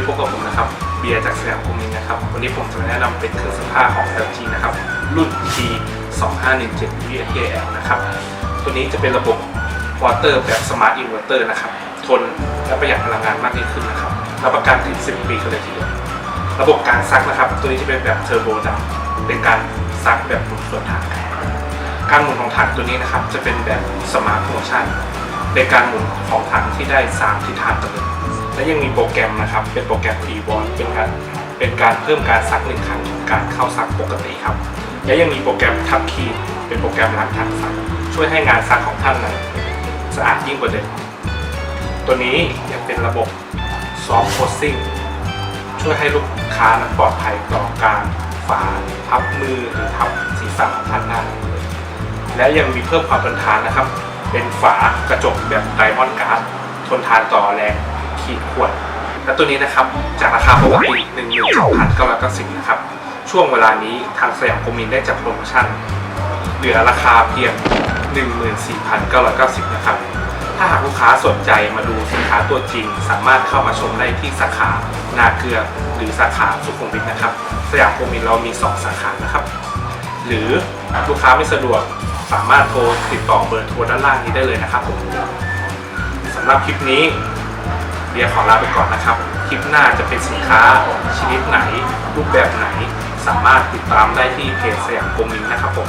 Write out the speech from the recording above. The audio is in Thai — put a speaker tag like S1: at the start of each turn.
S1: บกับผมนะครับ เบียร์จากสยามกุมินนะครับ วันนี้ผมจะมาแนะนำเป็นเครื่องซักผ้าของ LG นะครับ รุ่น T 2517 VAL นะครับ ตัวนี้จะเป็นระบบวอเตอร์แบบ Smart Inverter นะครับ ทนและประหยัดพลังงานมากยิ่งขึ้นนะครับ รับประกันถึง 10 ปีกันเลยทีเดียว ระบบการซักนะครับ ตัวนี้จะเป็นแบบเทอร์โบดับเป็นการซักแบบหมุนส่วนทางการหมุนของถังตัวนี้นะครับ จะเป็นแบบสมาร์ทโ t ชั่นเป็นการหมุนของถังที่ได้ 3 ทิศทางต่อเลย และยังมีโปรแกรมนะครับ เป็นโปรแกรม pre w a r เป็นการเป็นการเพิ่มการซักหนึ่งครั้งของการเข้าซักปกติครับ และยังมีโปรแกรมทับคีเป็นโปรแกรมล้างถังซัก ช่วยให้งานซักของท่านนั้นสะอาดยิ่งกว่าเดิมตัวนี้ยังเป็นระบบ soft closing ช่วยให้ลูกค้านั้นปลอดภัยต่อการฝาทับมือหรือทับศีรษะของท่านได้และยังมีเพิ่มความทนทานนะครับ เป็นฝากระจกแบบไดมอนด์การ์ดทนทานต่อแรง ขีดข่วน และตัวนี้นะครับจากราคาปกติ12,990นะครับ ช่วงเวลานี้ทางสยามโคมินได้จัดโปรโมชั่น เหลือราคาเพียง 14,990 นะครับ ถ้าหากลูกค้าสนใจมาดูสินค้าตัวจริง สามารถเข้ามาชมได้ที่สาขานาเกลือหรือสาขาสุขุมวิทนะครับ สยามโคมินเรามี 2 สาขานะครับ หรือลูกค้าไม่สะดวกสามารถโทรติดต่อเบอร์โทรด้านล่างนี้ได้เลยนะครับผมสำหรับคลิปนี้ เดียวขอลาไปก่อนนะครับ คลิปหน้าจะเป็นสินค้าชนิดไหน รูปแบบไหน สามารถติดตามได้ที่เพจสยามโกมินนะครับผม